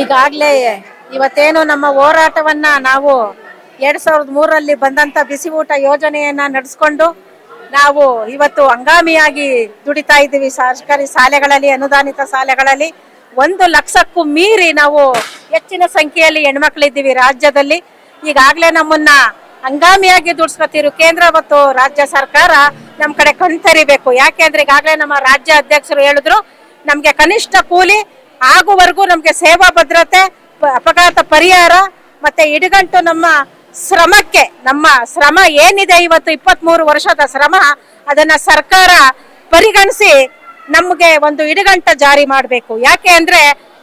ಈಗಾಗಲೇ ಇವತ್ತೇನು ನಮ್ಮ ಹೋರಾಟವನ್ನ ನಾವು ಎರಡ್ ಸಾವಿರದ ಮೂರರಲ್ಲಿ ಬಂದಂತ ಬಿಸಿ ಊಟ ಯೋಜನೆಯನ್ನ ನಡೆಸ್ಕೊಂಡು ನಾವು ಇವತ್ತು ಹಂಗಾಮಿಯಾಗಿ ದುಡಿತಾ ಇದ್ದೀವಿ ಸರ್ಕಾರಿ ಶಾಲೆಗಳಲ್ಲಿ, ಅನುದಾನಿತ ಶಾಲೆಗಳಲ್ಲಿ. ಒಂದು ಲಕ್ಷಕ್ಕೂ ಮೀರಿ ನಾವು ಹೆಚ್ಚಿನ ಸಂಖ್ಯೆಯಲ್ಲಿ ಹೆಣ್ಮಕ್ಳಿದ್ದೀವಿ ರಾಜ್ಯದಲ್ಲಿ. ಈಗಾಗಲೇ ನಮ್ಮನ್ನ ಹಂಗಾಮಿಯಾಗಿ ದುಡಿಸ್ಕೊತಿರು ಕೇಂದ್ರ ಮತ್ತು ರಾಜ್ಯ ಸರ್ಕಾರ ನಮ್ಮ ಕಡೆ ಕಣ್ತರಿಬೇಕು. ಯಾಕೆಂದ್ರೆ ಈಗಾಗಲೇ ನಮ್ಮ ರಾಜ್ಯ ಅಧ್ಯಕ್ಷರು ಹೇಳಿದ್ರು, ನಮ್ಗೆ ಕನಿಷ್ಠ ಕೂಲಿ ಆಗುವರೆಗೂ ನಮಗೆ ಸೇವಾ ಭದ್ರತೆ ಅಪಘಾತ ಪರಿಹಾರ ಮತ್ತೆ ಇಡಗಂಟು ನಮ್ಮ ಶ್ರಮಕ್ಕೆ, ನಮ್ಮ ಶ್ರಮ ಏನಿದೆ ಇವತ್ತು ಇಪ್ಪತ್ತ್ ಮೂರು ವರ್ಷದ ಶ್ರಮ, ಅದನ್ನ ಸರ್ಕಾರ ಪರಿಗಣಿಸಿ ನಮ್ಗೆ ಒಂದು ಇಡಗಂಟ ಜಾರಿ ಮಾಡಬೇಕು. ಯಾಕೆ ಅಂದ್ರೆ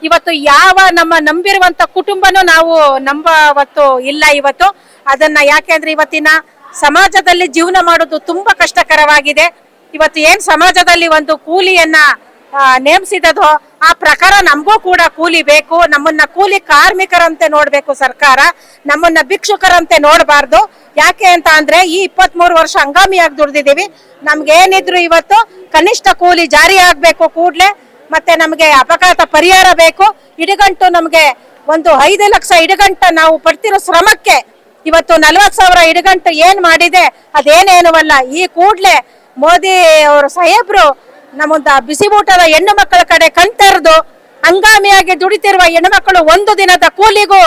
ಇವತ್ತು ಯಾವ ನಮ್ಮ ನಂಬಿರುವಂತ ಕುಟುಂಬನೂ ನಾವು ನಂಬವತ್ತು ಇಲ್ಲ ಇವತ್ತು. ಅದನ್ನ ಯಾಕೆ ಅಂದ್ರೆ ಇವತ್ತಿನ ಸಮಾಜದಲ್ಲಿ ಜೀವನ ಮಾಡೋದು ತುಂಬಾ ಕಷ್ಟಕರವಾಗಿದೆ. ಇವತ್ತು ಏನ್ ಸಮಾಜದಲ್ಲಿ ಒಂದು ಕೂಲಿಯನ್ನ ನೇಮಿಸಿದದೋ ಆ ಪ್ರಕಾರ ನಮಗೂ ಕೂಡ ಕೂಲಿ ಬೇಕು, ನಮ್ಮನ್ನ ಕೂಲಿ ಕಾರ್ಮಿಕರಂತೆ ನೋಡ್ಬೇಕು ಸರ್ಕಾರ, ನಮ್ಮನ್ನ ಭಿಕ್ಷುಕರಂತೆ ನೋಡಬಾರ್ದು. ಯಾಕೆ ಅಂತ ಅಂದ್ರೆ ಈ ಇಪ್ಪತ್ತ್ ಮೂರು ವರ್ಷ ಹಂಗಾಮಿಯಾಗಿ ದುಡ್ದಿದೀವಿ. ನಮ್ಗೆ ಏನಿದ್ರು ಇವತ್ತು ಕನಿಷ್ಠ ಕೂಲಿ ಜಾರಿ ಆಗ್ಬೇಕು ಕೂಡ್ಲೆ, ಮತ್ತೆ ನಮಗೆ ಅಪಘಾತ ಪರಿಹಾರ ಬೇಕು. ಇಡಗಂಟು ನಮಗೆ ಒಂದು ಐದು ಲಕ್ಷ ಇಡಗಂಟ ನಾವು ಪಡ್ತಿರೋ ಶ್ರಮಕ್ಕೆ ಇವತ್ತು ನಲ್ವತ್ ಸಾವಿರ ಇಡಗಂಟು ಏನ್ ಮಾಡಿದೆ ಅದೇನೇನುವಲ್ಲ ಈ ಕೂಡ್ಲೆ ಮೋದಿ ಅವರು ಸಾಹೇಬ್ರು ನಮ್ಮಂತ ಬಿಸಿ ಊಟದ ಹೆಣ್ಣು ಮಕ್ಕಳ ಕಡೆ ಕಣ್ತೆರೆದು ಹಂಗಾಮಿಯಾಗಿ ದುಡಿತಿರುವ ಹೆಣ್ಣು ಮಕ್ಕಳು ಒಂದು ದಿನದ ಕೂಲಿಗೂ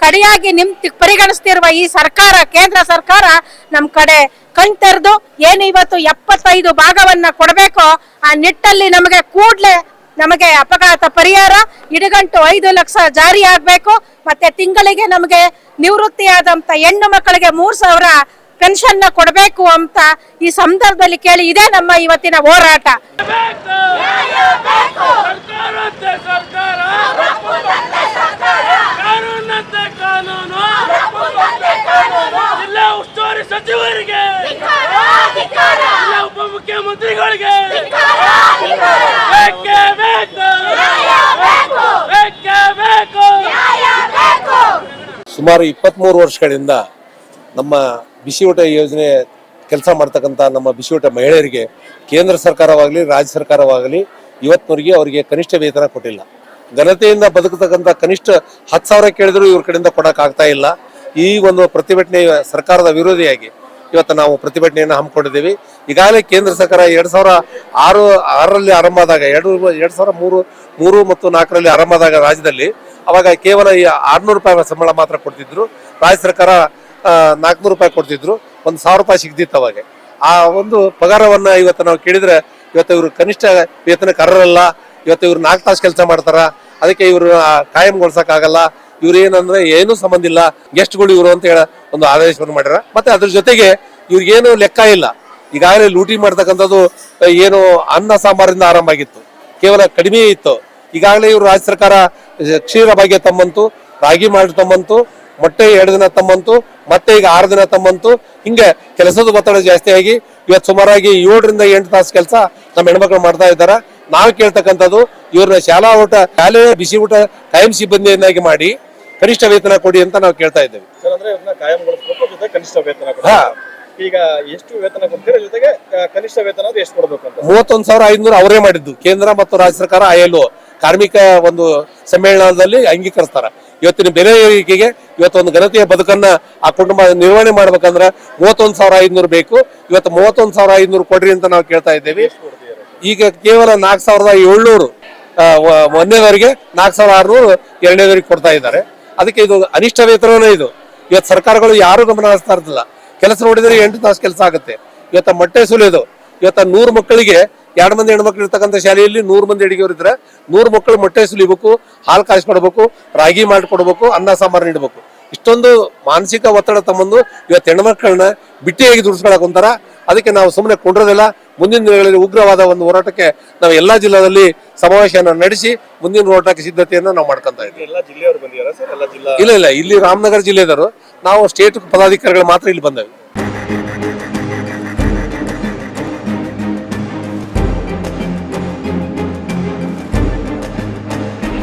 ಕಡೆಯಾಗಿ ನಿಮ್ ಪರಿಗಣಿಸ್ತಿರುವ ಈ ಸರ್ಕಾರ, ಕೇಂದ್ರ ಸರ್ಕಾರ ನಮ್ ಕಡೆ ಕಣ್ತೆರೆದು ಏನು ಇವತ್ತು ಎಪ್ಪತ್ತೈದು ಭಾಗವನ್ನ ಕೊಡಬೇಕೋ ಆ ನಿಟ್ಟಲ್ಲಿ ನಮಗೆ ಕೂಡ್ಲೆ ನಮಗೆ ಅಪಘಾತ ಪರಿಹಾರ, ಇಡಗಂಟು ಐದು ಲಕ್ಷ ಜಾರಿ ಆಗ್ಬೇಕು. ಮತ್ತೆ ತಿಂಗಳಿಗೆ ನಮಗೆ ನಿವೃತ್ತಿಯಾದಂತ ಹೆಣ್ಣು ಮಕ್ಕಳಿಗೆ ಮೂರ್ ಸಾವಿರ ಪೆನ್ಷನ್ನ ಕೊಡಬೇಕು ಅಂತ ಈ ಸಂದರ್ಭದಲ್ಲಿ ಕೇಳಿ ಇದೇ ನಮ್ಮ ಇವತ್ತಿನ ಹೋರಾಟ. ಸುಮಾರು ಸರ್ಕಾರ ಕಾನೂನಂತೆ ಕಾನೂನು ಜಿಲ್ಲಾ ಉಸ್ತುವಾರಿ ಸಚಿವರಿಗೆ ಉಪಮುಖ್ಯಮಂತ್ರಿಗಳಿಗೆ ಸುಮಾರು ಇಪ್ಪತ್ತ್ಮೂರು ವರ್ಷಗಳಿಂದ ನಮ್ಮ ಬಿಸಿ ಊಟ ಯೋಜನೆ ಕೆಲಸ ಮಾಡ್ತಕ್ಕಂಥ ನಮ್ಮ ಬಿಸಿ ಮಹಿಳೆಯರಿಗೆ ಕೇಂದ್ರ ಸರ್ಕಾರವಾಗಲಿ, ರಾಜ್ಯ ಸರ್ಕಾರವಾಗಲಿ ಇವತ್ತಿನವರೆಗೆ ಅವರಿಗೆ ಕನಿಷ್ಠ ವೇತನ ಕೊಟ್ಟಿಲ್ಲ. ಘನತೆಯಿಂದ ಬದುಕತಕ್ಕಂಥ ಕನಿಷ್ಠ ಹತ್ತು ಸಾವಿರ ಕೇಳಿದ್ರು ಇವ್ರ ಕಡೆಯಿಂದ ಕೊಡೋಕ್ಕಾಗ್ತಾ ಇಲ್ಲ. ಈ ಒಂದು ಪ್ರತಿಭಟನೆ ಸರ್ಕಾರದ ವಿರೋಧಿಯಾಗಿ ಇವತ್ತು ನಾವು ಪ್ರತಿಭಟನೆಯನ್ನು ಹಮ್ಮಿಕೊಂಡಿದ್ದೀವಿ. ಈಗಾಗಲೇ ಕೇಂದ್ರ ಸರ್ಕಾರ ಎರಡು ಸಾವಿರ ಆರು, ಆರರಲ್ಲಿ ಆರಂಭ ಆದಾಗ, ಎರಡು ಎರಡು ಸಾವಿರ ಮೂರು ಮೂರು ಮತ್ತು ನಾಲ್ಕರಲ್ಲಿ ಆರಂಭ ಆದಾಗ ರಾಜ್ಯದಲ್ಲಿ ಅವಾಗ ಕೇವಲ ಈ ಆರ್ನೂರು ರೂಪಾಯಿ ಸಂಬಳ ಮಾತ್ರ ಕೊಡ್ತಿದ್ರು. ರಾಜ್ಯ ಸರ್ಕಾರ ನಾಲ್ಕುನೂರು ರೂಪಾಯಿ ಕೊಡ್ತಿದ್ರು. ಒಂದು ಸಾವಿರ ರೂಪಾಯಿ ಸಿಗ್ದಿತ್ತು ಅವಾಗ. ಆ ಒಂದು ಪಗಾರವನ್ನ ಇವತ್ತು ನಾವು ಕೇಳಿದ್ರೆ, ಇವತ್ತು ಇವರು ಕನಿಷ್ಠ ವೇತನಕಾರರಲ್ಲ, ಇವತ್ತು ಇವರು ನಾಲ್ಕು ತಾಸು ಕೆಲಸ ಮಾಡ್ತಾರ, ಅದಕ್ಕೆ ಇವರು ಕಾಯಂಗೊಳ್ಸಕ್ಕಾಗಲ್ಲ, ಇವ್ರು ಏನಂದ್ರೆ ಏನೂ ಸಂಬಂಧ ಇಲ್ಲ, ಗೆಸ್ಟ್ಗಳು ಇವರು ಅಂತ ಹೇಳ ಒಂದು ಆದೇಶವನ್ನು ಮಾಡ್ಯಾರ. ಮತ್ತೆ ಅದ್ರ ಜೊತೆಗೆ ಇವ್ರಿಗೇನು ಲೆಕ್ಕ ಇಲ್ಲ. ಈಗಾಗಲೇ ಲೂಟಿ ಮಾಡ್ತಕ್ಕಂಥದ್ದು ಏನು ಅನ್ನ ಸಾಂಬಾರಿಂದ ಆರಂಭ ಆಗಿತ್ತು. ಕೇವಲ ಕಡಿಮೆ ಇತ್ತು. ಈಗಾಗಲೇ ಇವರು ರಾಜ್ಯ ಸರ್ಕಾರ, ಕ್ಷೀರ ಭಾಗ್ಯ ತಮ್ಮಂತು, ರಾಗಿ ಮಾಡಿ ತಮ್ಮಂತು ಮೊಟ್ಟೆ ಎರಡು ದಿನ ತಮ್ಮಂತು ಮತ್ತೆ ಈಗ ಆರು ದಿನ ತಮ್ಮಂತು. ಹಿಂಗೆ ಕೆಲಸದ ಒತ್ತಡ ಜಾಸ್ತಿ ಆಗಿ ಇವತ್ತು ಸುಮಾರಾಗಿ ಏಳರಿಂದ ಎಂಟು ತಾಸು ಕೆಲಸ ನಮ್ಮ ಹೆಣ್ಮಕ್ಳು ಮಾಡ್ತಾ ಇದ್ದಾರೆ. ನಾವು ಕೇಳ್ತಕ್ಕಂಥದ್ದು ಇವ್ರನ್ನ ಶಾಲಾ ಊಟ ಶಾಲೆ ಬಿಸಿ ಊಟ ಕಾಯಂ ಸಿಬ್ಬಂದಿಯನ್ನಾಗಿ ಮಾಡಿ ಕನಿಷ್ಠ ವೇತನ ಕೊಡಿ ಅಂತ ನಾವು ಕೇಳ್ತಾ ಇದ್ದೇವೆ. ಈಗ ಎಷ್ಟು ವೇತನ ಕೊಡ್ತೀರಾ ಜೊತೆಗೆ ಕನಿಷ್ಠ ವೇತನ ಎಷ್ಟು ಕೊಡ್ಬೇಕು ಅಂತ? ಮೂವತ್ತೊಂದು ಸಾವಿರ ಐದ್ನೂರು ಅವರೇ ಮಾಡಿದ್ದು ಕೇಂದ್ರ ಮತ್ತು ರಾಜ್ಯ ಸರ್ಕಾರ ಐಎಲ್ಒ ಕಾರ್ಮಿಕ ಒಂದು ಸಮ್ಮೇಳನದಲ್ಲಿ ಅಂಗೀಕರಿಸ್ತಾರೆ. ಇವತ್ತಿನ ಬೆಲೆ ಏರಿಕೆಗೆ ಇವತ್ತೊಂದು ಘನತೆಯ ಬದುಕನ್ನ ಆ ಕುಟುಂಬ ನಿರ್ವಹಣೆ ಮಾಡ್ಬೇಕಂದ್ರೆ ಮೂವತ್ತೊಂದು ಸಾವಿರ ಐದ್ನೂರು ಬೇಕು. ಇವತ್ತು ಮೂವತ್ತೊಂದು ಸಾವಿರ ಐದ್ನೂರು ಕೊಡ್ರಿ ಅಂತ ನಾವು ಕೇಳ್ತಾ ಇದ್ದೇವೆ. ಈಗ ಕೇವಲ ನಾಲ್ಕು ಸಾವಿರದ ಏಳ್ನೂರು ಒಂದನೇದವರಿಗೆ ನಾಲ್ಕು ಸಾವಿರದ ಆರ್ನೂರು ಎರಡನೇದವರಿಗೆ ಕೊಡ್ತಾ ಇದ್ದಾರೆ. ಅದಕ್ಕೆ ಇದು ಅನಿಷ್ಟ ವೇತನವೇ ಇದು. ಇವತ್ತು ಸರ್ಕಾರಗಳು ಯಾರು ಗಮನ ಹರಿಸ್ತಾ ಇರ್ತಿಲ್ಲ. ಕೆಲಸ ನೋಡಿದರೆ ಎಂಟು ತಾಸು ಕೆಲಸ ಆಗುತ್ತೆ. ಇವತ್ತ ಮೊಟ್ಟೆ ಸುಲಿಯೋದು ಇವತ್ತ ನೂರು ಮಕ್ಕಳಿಗೆ ಎರಡು ಮಂದಿ ಹೆಣ್ಮಕ್ಳು ಇರ್ತಕ್ಕಂಥ ಶಾಲೆಯಲ್ಲಿ ನೂರು ಮಂದಿ ಅಡಿಗೆಯವರು ಇದ್ರೆ ನೂರು ಮಕ್ಕಳು ಮೊಟ್ಟೆ ಸುಲಿಬೇಕು ಹಾಲು ಕಾಯಿಸ್ಕೊಡ್ಬೇಕು ರಾಗಿ ಮಾಡಿಕೊಡ್ಬೇಕು ಅನ್ನ ಸಾಂಬಾರು ನೀಡಬೇಕು. ಇಷ್ಟೊಂದು ಮಾನಸಿಕ ಒತ್ತಡ ತಮ್ಮಂದು ಇವತ್ತು ಹೆಣ್ಮಕ್ಳನ್ನ ಬಿಟ್ಟಿಯಾಗಿ ದುಡಿಸ್ಕೊಳಕ್ ಕುಂತಾರ ಅದಕ್ಕೆ ನಾವು ಸುಮ್ಮನೆ ಕೊಂಡ್ರೋದಿಲ್ಲ ಮುಂದಿನ ದಿನಗಳಲ್ಲಿ ಉಗ್ರವಾದ ಒಂದು ಹೋರಾಟಕ್ಕೆ ನಾವು ಎಲ್ಲಾ ಜಿಲ್ಲಾದಲ್ಲಿ ಸಮಾವೇಶನ ನಡೆಸಿ ಮುಂದಿನ ಹೋರಾಟಕ್ಕೆ ಸಿದ್ಧತೆಯನ್ನು ನಾವು ಮಾಡ್ಕೊಂತ ಇದ್ದೀವಿ. ಇಲ್ಲ ಇಲ್ಲ ಇಲ್ಲಿ ರಾಮನಗರ ಜಿಲ್ಲೆದವರು ನಾವು ಸ್ಟೇಟ್ ಪದಾಧಿಕಾರಿಗಳು ಮಾತ್ರ ಇಲ್ಲಿ ಬಂದವಿ.